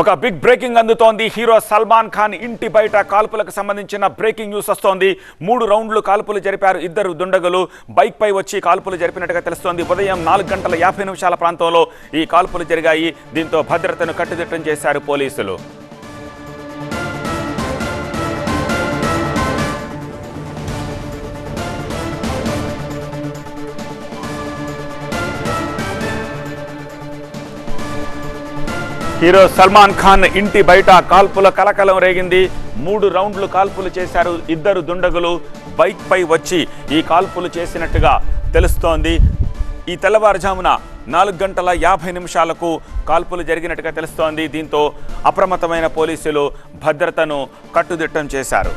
ఒక big breaking అందుతోంది. Hero Salman Khan ఇంటి బయట కాల్పులకు సంబంధించిన బ్రేకింగ్ న్యూస్ వస్తోంది. మూడు రౌండ్లు కాల్పులు జరిపారు ఇద్దరు దుండగులు. బైక్ పై వచ్చి కాల్పులు జరిపినట్టుగా తెలుస్తోంది. ఉదయం నాలుగు గంటల యాభై నిమిషాల ప్రాంతంలో ఈ కాల్పులు జరిగాయి. దీంతో భద్రతను కట్టుదిట్టం చేశారు పోలీసులు. హీరో సల్మాన్ ఖాన్ ఇంటి బయట కాల్పుల కలకలం రేగింది. మూడు రౌండ్లు కాల్పులు చేశారు ఇద్దరు దుండగులు. బైక్ పై వచ్చి ఈ కాల్పులు చేసినట్టుగా తెలుస్తోంది. ఈ తెల్లవారుజామున నాలుగు గంటల యాభై నిమిషాలకు కాల్పులు జరిగినట్టుగా తెలుస్తోంది. దీంతో అప్రమత్తమైన పోలీసులు భద్రతను కట్టుదిట్టం చేశారు.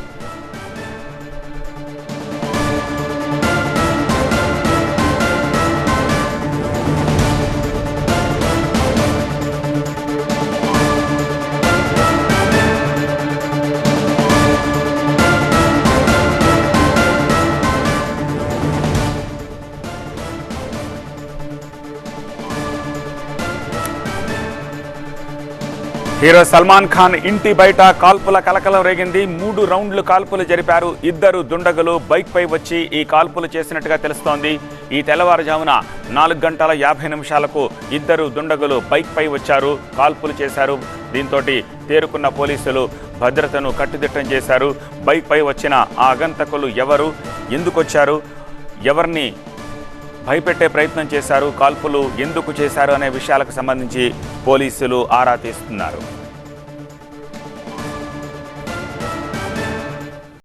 హీరో సల్మాన్ ఖాన్ ఇంటి బయట కాల్పుల కలకలం రేగింది. మూడు రౌండ్లు కాల్పులు జరిపారు. ఇద్దరు దుండగులు బైక్పై వచ్చి ఈ కాల్పులు చేసినట్టుగా తెలుస్తోంది. ఈ తెల్లవారుజామున నాలుగు గంటల యాభై నిమిషాలకు ఇద్దరు దుండగులు బైక్పై వచ్చారు. కాల్పులు చేశారు. దీంతో తేరుకున్న పోలీసులు భద్రతను కట్టుదిట్టం చేశారు. బైక్పై వచ్చిన ఆ అగంతకులు ఎవరు? ఎందుకొచ్చారు ఎవరిని భయపెట్టే ప్రయత్నం చేశారు కాల్పులు ఎందుకు చేశారు అనే విషయాలకు సంబంధించి పోలీసులు ఆరా తీస్తున్నారు.